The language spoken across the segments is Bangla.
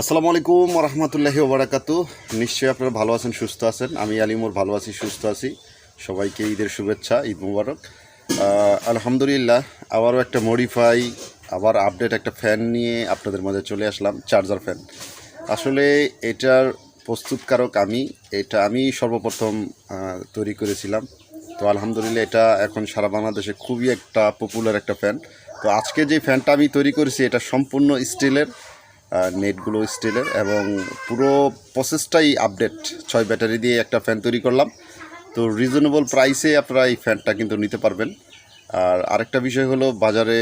আসসালামু আলাইকুম রহমতুল্লাহি ওবরাকাতু। নিশ্চয়ই আপনারা ভালো আছেন, সুস্থ আছেন। আমি আলিমুর ভালো আছি, সুস্থ আছি। সবাইকে ঈদের শুভেচ্ছা, ঈদ মুবারক। আলহামদুলিল্লাহ, আবারও একটা মডিফাই আবার আপডেট একটা ফ্যান নিয়ে আপনাদের মাঝে চলে আসলাম চার্জার ফ্যান আসলে এটার প্রস্তুতকারক আমি, এটা আমি সর্বপ্রথম তৈরি করেছিলাম। তো আলহামদুলিল্লাহ, এটা এখন সারা বাংলাদেশে খুবই একটা পপুলার একটা ফ্যান তো আজকে যে ফ্যানটা আমি তৈরি করেছি, এটা সম্পূর্ণ স্টিলের নেটগুলো স্টিলের এবং পুরো প্রসেসটাই আপডেট ছয় ব্যাটারি দিয়ে একটা ফ্যান তৈরি করলাম। তো রিজনেবল প্রাইসে আপনারা এই ফ্যানটা কিন্তু নিতে পারবেন। আর আরেকটা বিষয় হলো, বাজারে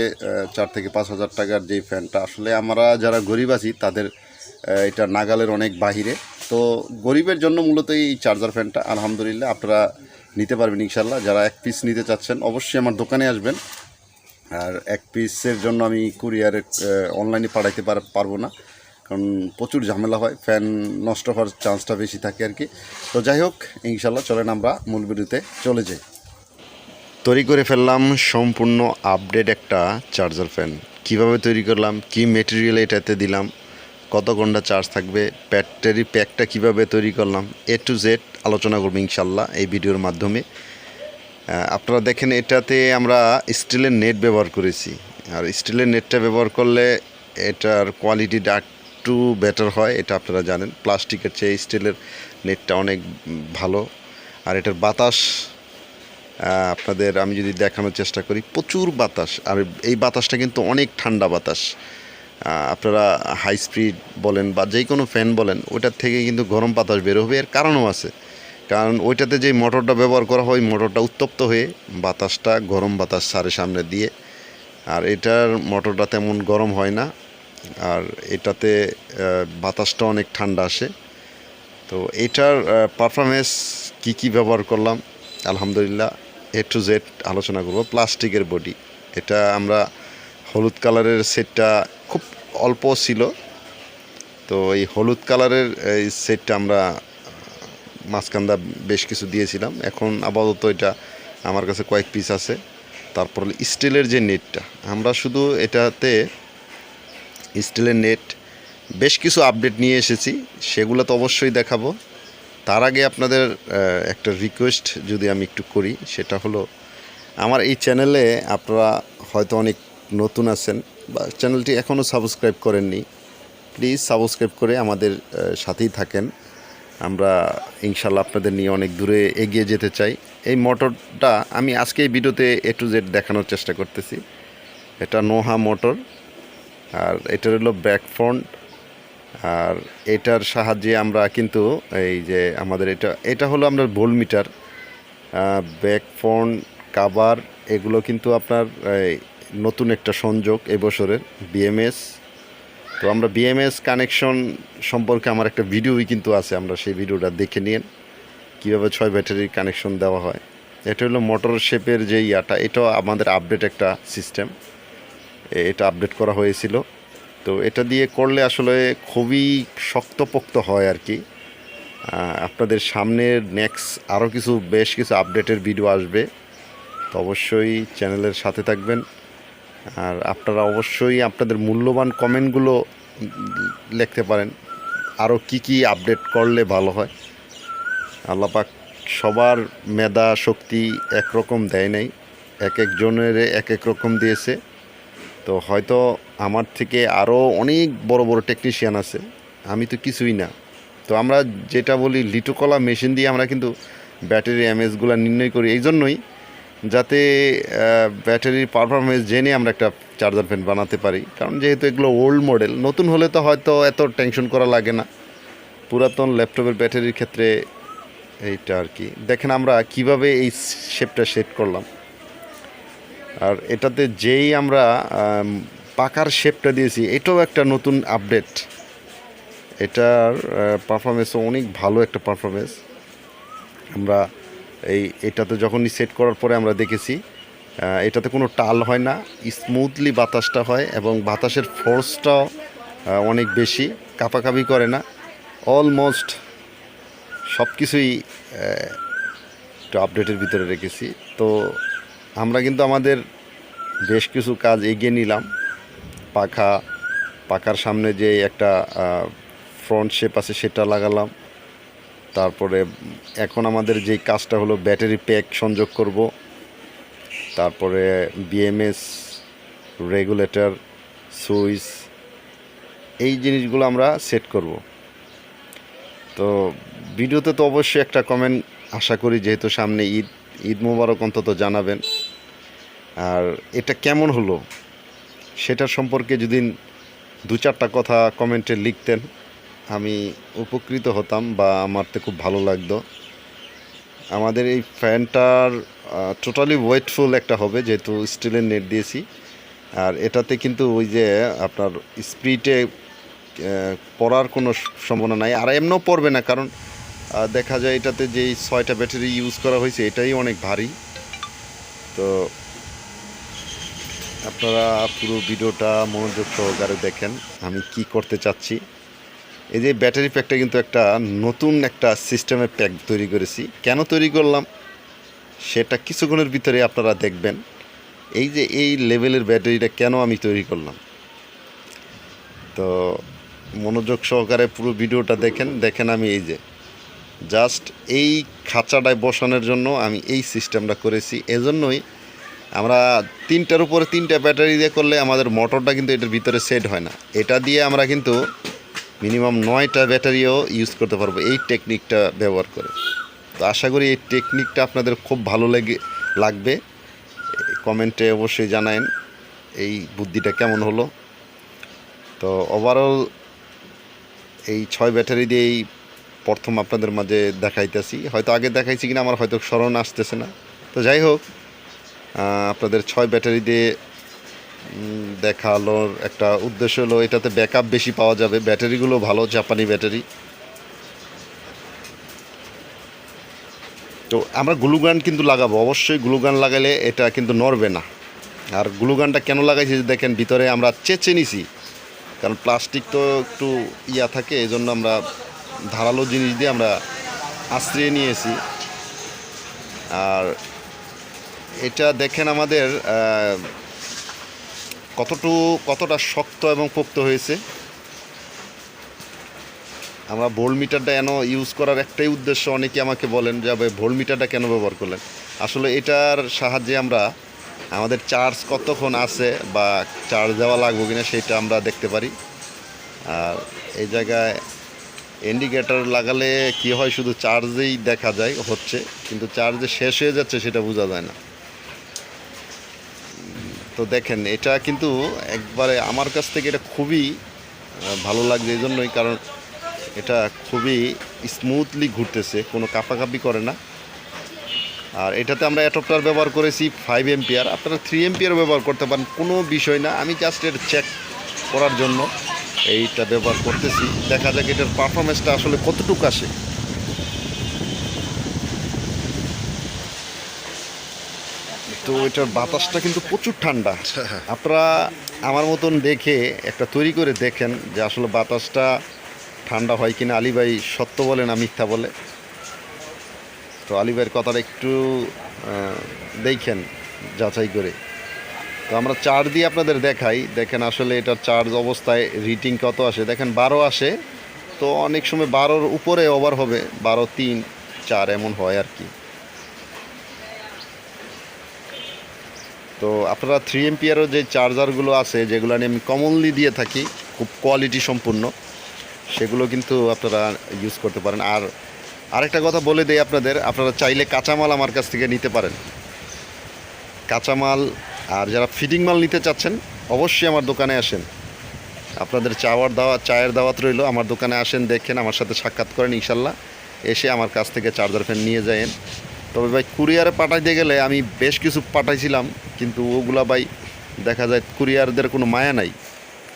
চার থেকে পাঁচ হাজার টাকার যে ফ্যানটা আসলে আমরা যারা গরিব আছি, তাদের এটা নাগালের অনেক বাহিরে। তো গরিবের জন্য মূলত এই চার্জার ফ্যানটা আলহামদুলিল্লাহ, আপনারা নিতে পারবেন ইনশাল্লাহ যারা এক পিস নিতে চাচ্ছেন, অবশ্যই আমার দোকানে আসবেন। আর এক পিসের জন্য আমি কুরিয়ারে অনলাইনে পাঠাইতে পার- পারব না। কারণ প্রচুর ঝামেলা হয় ফ্যান নষ্ট হওয়ার চান্সটা বেশি থাকে আর কি। তো যাই হোক ইনশাল্লাহ চলেন আমরা মূল ভিডিওতে চলে যাই। তৈরি করে ফেললাম সম্পূর্ণ আপডেট একটা চার্জার ফ্যান কীভাবে তৈরি করলাম, কি মেটেরিয়াল এটাতে দিলাম, কত ঘণ্টা চার্জ থাকবে ব্যাটারি প্যাকটা কীভাবে তৈরি করলাম এ টু জেড আলোচনা করব ইনশাল্লাহ এই ভিডিওর মাধ্যমে। আপনারা দেখেন এটাতে আমরা স্টিলের নেট ব্যবহার করেছি। আর স্টিলের নেটটা ব্যবহার করলে এটার কোয়ালিটিটা একটু বেটার হয়, এটা আপনারা জানেন। প্লাস্টিকের চেয়ে স্টিলের নেটটা অনেক ভালো। আর এটার বাতাস আপনাদের আমি যদি দেখানোর চেষ্টা করি, প্রচুর বাতাস। আর এই বাতাসটা কিন্তু অনেক ঠান্ডা বাতাস। আপনারা হাই স্পিড বলেন বা যে কোনো ফ্যান বলেন, ওটার থেকে কিন্তু গরম বাতাস বের হবে। এর কারণও আছে। কারণ ওইটাতে যে মোটরটা ব্যবহার করা হয়, মোটরটা উত্তপ্ত হয়ে বাতাসটা, গরম বাতাস সারের সামনে দিয়ে। আর এটার মোটরটা তেমন গরম হয় না। আর এটাতে বাতাসটা অনেক ঠান্ডা আসে। তো এটার পারফরমেন্স কি কি ব্যবহার করলাম? আলহামদুলিল্লাহ এ টু জেড আলোচনা করব। প্লাস্টিকের বডি। এটা আমরা হলুদ কালারের সেটটা খুব অল্প ছিল। তো এই হলুদ কালারের, এই সেটটা আমরা মাঝখানদা বেশ কিছু দিয়েছিলাম। এখন আপাতত এটা আমার কাছে কয়েক পিস আছে। তারপর স্টিলের যে নেটটা, আমরা শুধু এটাতে স্টিলের নেট বেশ কিছু আপডেট নিয়ে এসেছি, সেগুলো তো অবশ্যই দেখাবো। তার আগে আপনাদের একটা রিকোয়েস্ট যদি আমি একটু করি, সেটা হলো আমার এই চ্যানেলে আপনারা হয়তো অনেক নতুন আছেন বা চ্যানেলটি এখনও সাবস্ক্রাইব করেননি প্লিজ সাবস্ক্রাইব করে আমাদের সাথেই থাকেন। আমরা ইনশাল্লাহ আপনাদের নিয়ে অনেক দূরে এগিয়ে যেতে চাই। এই মোটরটা আমি আজকে এই ভিডিওতে এ টু জেড দেখানোর চেষ্টা করতেছি। এটা নোহা মোটর, আর এটার হলো ব্যাক ফ্রন্ট, আর এটার সাহায্যে আমরা কিন্তু এই যে আমাদের এটা এটা হলো আমরা ভোল মিটার ব্যাক ফ্রন্ট, কাভার, এগুলো কিন্তু আপনার নতুন একটা সংযোগ এবছরের বিএমএস তো আমরা বিএমএস কানেকশন সম্পর্কে আমার একটা ভিডিওই কিন্তু আছে, আমরা সেই ভিডিওটা দেখে নিন। কীভাবে ছয় ব্যাটারির কানেকশন দেওয়া হয়। এটা হলো মোটর শেপের যে ইয়াটা, এটাও আমাদের আপডেট একটা সিস্টেম এটা আপডেট করা হয়েছিল। তো এটা দিয়ে করলে আসলে খুবই শক্তপোক্ত হয় আর কি। আপনাদের সামনের নেক্সট আরও কিছু, বেশ কিছু আপডেটের ভিডিও আসবে। তো অবশ্যই চ্যানেলের সাথে থাকবেন। আর আপনারা অবশ্যই আপনাদের মূল্যবান কমেন্টগুলো লিখতে পারেন। আরও কি কি আপডেট করলে ভালো হয়। আল্লাপাক সবার মেধা শক্তি একরকম দেয় নাই। এক একজনের এক এক রকম দিয়েছে। তো হয়তো আমার থেকে আরও অনেক বড় বড় টেকনিশিয়ান আছে। আমি তো কিছুই না। তো আমরা যেটা বলি, লিটোকলা মেশিন দিয়ে আমরা কিন্তু ব্যাটারি এমএসগুলো নির্ণয় করি। এই জন্যই যাতে ব্যাটারির পারফরমেন্স জেনে আমরা একটা চার্জার ফ্যান বানাতে পারি। কারণ যেহেতু এগুলো ওল্ড মডেল নতুন হলে তো হয়তো এত টেনশন করা লাগে না। পুরাতন ল্যাপটপের ব্যাটারির ক্ষেত্রে এইটা আর কি। দেখেন আমরা কীভাবে এই শেপটা সেট করলাম। আর এটাতে যেই আমরা পাকার শেপটা দিয়েছি, এটাও একটা নতুন আপডেট এটার পারফরমেন্সও অনেক ভালো একটা পারফরমেন্স আমরা এই এটাতে যখনই সেট করার পরে আমরা দেখেছি এটাতে কোনো টাল হয় না স্মুথলি বাতাসটা হয় এবং বাতাসের ফোর্সটাও অনেক বেশি, কাপাকাপি করে না। অলমোস্ট সব কিছুই একটু আপডেটের ভিতরে রেখেছি। তো আমরা কিন্তু আমাদের বেশ কিছু কাজ এগিয়ে নিলাম। পাখা, পাখার সামনে যে একটা ফ্রন্ট শেপ আছে সেটা লাগালাম। তারপরে এখন আমাদের যে কাজটা হলো ব্যাটারি প্যাক সংযোগ করব। তারপরে বিএমএস, রেগুলেটর, সুইচ, এই জিনিসগুলো আমরা সেট করব। তো ভিডিওতে তো অবশ্যই একটা কমেন্ট আশা করি, যেহেতু সামনে ঈদ ঈদ মোবারক অন্তত জানাবেন। আর এটা কেমন হলো সেটা সম্পর্কে যদি দু চারটা কথা কমেন্টে লিখতেন। আমি উপকৃত হতাম বা আমার তো খুব ভালো লাগতো। আমাদের এই ফ্যানটার টোটালি ওয়েটফুল একটা হবে যেহেতু স্টিলের নেট দিয়েছি। আর এটাতে কিন্তু ওই যে আপনার স্পিডে পড়ার কোনো সম্ভাবনা নাই। আর এমনও পড়বে না কারণ দেখা যায় এটাতে যেই ছয়টা ব্যাটারি ইউজ করা হয়েছে এটাই অনেক ভারী। তো আপনারা পুরো ভিডিওটা মনোযোগ সহকারে দেখেন আমি কি করতে চাচ্ছি। এই যে ব্যাটারি প্যাকটা কিন্তু একটা নতুন একটা সিস্টেমের প্যাক তৈরি করেছি। কেন তৈরি করলাম? সেটা কিছুক্ষণের ভিতরে আপনারা দেখবেন। এই যে এই লেভেলের ব্যাটারিটা কেন আমি তৈরি করলাম? তো মনোযোগ সহকারে পুরো ভিডিওটা দেখেন। দেখেন আমি এই যে জাস্ট এই খাঁচাটায় বসানোর জন্য আমি এই সিস্টেমটা করেছি। এজন্যই আমরা তিনটার উপরে তিনটা ব্যাটারি দিয়ে করলে আমাদের মোটরটা কিন্তু এটার ভিতরে সেট হয় না। এটা দিয়ে আমরা কিন্তু মিনিমাম নয়টা ব্যাটারিও ইউজ করতে পারব এই টেকনিকটা ব্যবহার করে। তো আশা করি এই টেকনিকটা আপনাদের খুব ভালো লেগে, লাগবে। কমেন্টে অবশ্যই জানায়েন এই বুদ্ধিটা কেমন হলো। তো ওভারঅল এই ছয় ব্যাটারি দিয়েই প্রথম আপনাদের মাঝে দেখাইতেছি। হয়তো আগে দেখাইছি কিনা, আমার হয়তো স্মরণ আসতেছে না। তো যাই হোক আপনাদের ছয় ব্যাটারি দিয়ে উম, দেখানোর একটা উদ্দেশ্য হলো এটাতে ব্যাকআপ বেশি পাওয়া যাবে। ব্যাটারিগুলো ভালো জাপানি ব্যাটারি। তো আমরা গ্লুগান কিন্তু লাগাবো। অবশ্যই গ্লুগান লাগালে এটা কিন্তু নড়বে না। আর গ্লুগানটা কেন লাগাইছি দেখেন ভিতরে আমরা চেঁচে নিছি। কারণ প্লাস্টিক তো একটু ইয়া থাকে এই জন্য আমরা ধারালো জিনিস দিয়ে আমরা আশ্রিয়ে নিয়েছি। আর এটা দেখেন আমাদের কতটু, কতটা শক্ত এবং পোক্ত হয়েছে? আমরা ভোল্ট মিটারটা কেন ইউজ করার একটাই উদ্দেশ্য, অনেকে আমাকে বলেন যে ভোল্ট মিটারটা কেন ব্যবহার করলেন? আসলে এটার সাহায্যে আমরা আমাদের চার্জ কতক্ষণ আছে বা চার্জ দেওয়া লাগবে কিনা সেটা আমরা দেখতে পারি। আর এই জায়গায় ইন্ডিকেটর লাগালে কি হয়, শুধু চার্জেই দেখা যায়, হচ্ছে। কিন্তু চার্জে শেষ হয়ে যাচ্ছে, সেটা বোঝা যায় না। তো দেখেন, এটা কিন্তু একবারে আমার কাছ থেকে এটা খুবই ভালো লাগছে এই জন্যই কারণ এটা খুবই স্মুথলি ঘুরতেছে, কোনো কাঁপাকাপি করে না। আর এটাতে আমরা অ্যাডপ্টার ব্যবহার করেছি ফাইভ এমপিয়ার আপনারা থ্রি এমপিয়ার ব্যবহার করতে পারেন, কোনো বিষয় না। আমি জাস্ট এটা চেক করার জন্য এইটা ব্যবহার করতেছি। দেখা যাক এটার পারফরমেন্সটা আসলে কতটুকু আসে। তো এটার বাতাসটা কিন্তু প্রচুর ঠান্ডা। আপনারা আমার মতন দেখে একটা তৈরি করে দেখেন যে আসলে বাতাসটা ঠান্ডা হয় কিনা। আলী ভাই সত্য বলে না মিথ্যা বলে? তো আলী ভাইয়ের কথাটা একটু দেখেন যাচাই করে। তো আমরা চার্জ দিয়ে আপনাদের দেখাই। দেখেন আসলে এটার চার্জ অবস্থায় রিটিং কত আসে? দেখেন বারো আসে। তো অনেক সময় বারোর উপরে ওভার হবে। বারো তিন চার এমন হয় আর কি। তো আপনারা থ্রি এমপিয়ারও যে চার্জারগুলো আছে, যেগুলো নিয়ে আমি কমনলি দিয়ে থাকি, খুব কোয়ালিটি সম্পূর্ণ, সেগুলো কিন্তু আপনারা ইউজ করতে পারেন। আর আরেকটা কথা বলে দেই আপনাদের, আপনারা চাইলে কাঁচামাল আমার কাছ থেকে নিতে পারেন। কাঁচামাল আর যারা ফিডিং মাল নিতে চাচ্ছেন, অবশ্যই আমার দোকানে আসেন। আপনাদের চাওয়ার দাওয়া, চায়ের দাওয়াত রইল, আমার দোকানে আসেন, দেখেন, আমার সাথে সাক্ষাৎ করেন, ইনশাল্লাহ। এসে আমার কাছ থেকে চার্জার ফ্যান নিয়ে যায়েন। তবে ভাই, কুরিয়ারে পাঠাইতে গেলে আমি বেশ কিছু পাঠাইছিলাম, কিন্তু ওগুলা ভাই, দেখা যায় কুরিয়ারদের কোনো মায়া নাই।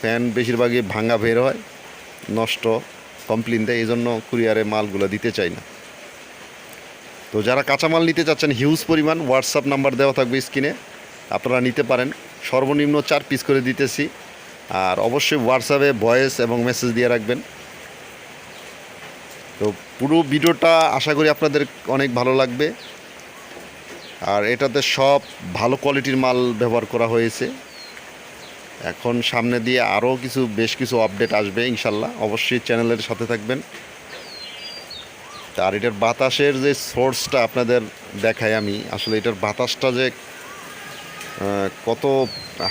ফ্যান বেশিরভাগই ভাঙা বের হয়, নষ্ট কমপ্লেন দেয় এই জন্য কুরিয়ারে মালগুলো দিতে চাই না। তো যারা কাঁচামাল নিতে চাচ্ছেন হিউজ পরিমাণ হোয়াটসঅ্যাপ নাম্বার দেওয়া থাকবে স্ক্রিনে আপনারা নিতে পারেন। সর্বনিম্ন চার পিস করে দিতেছি, আর অবশ্যই হোয়াটসঅ্যাপে ভয়েস এবং মেসেজ দিয়ে রাখবেন। তো পুরো ভিডিওটা আশা করি আপনাদের অনেক ভালো লাগবে। আর এটাতে সব ভালো কোয়ালিটির মাল ব্যবহার করা হয়েছে। এখন সামনে দিয়ে আরও কিছু, বেশ কিছু আপডেট আসবে ইনশাল্লাহ। অবশ্যই চ্যানেলের সাথে থাকবেন। আর এটার বাতাসের যে সোর্সটা আপনাদের দেখাই আমি, আসলে এটার বাতাসটা যে কত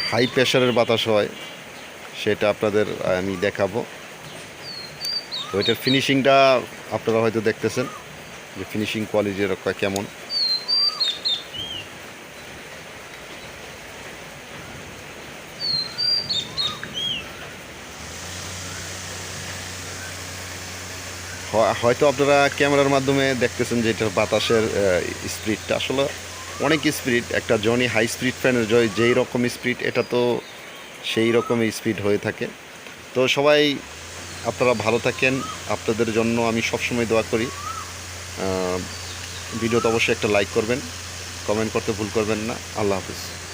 হাই প্রেশারের বাতাস হয়, সেটা আপনাদের আমি দেখাবো। তো এটার ফিনিশিংটা আপনারা হয়তো দেখতেছেন যে ফিনিশিং কোয়ালিটির কেমন। হয়তো আপনারা ক্যামেরার মাধ্যমে দেখতেছেন যে এটার বাতাসের স্পিডটা। আসলে অনেক স্পিড, একটা জনি হাই স্পিড ফ্যানের জয় যেই রকম স্পিড, এটা তো সেই রকমই স্পিড হয়ে থাকে। তো সবাই আপনারা ভালো থাকেন। আপনাদের জন্য আমি সবসময় দোয়া করি। ভিডিওতে অবশ্যই একটা লাইক করবেন। কমেন্ট করতে ভুল করবেন না। আল্লাহ হাফিজ।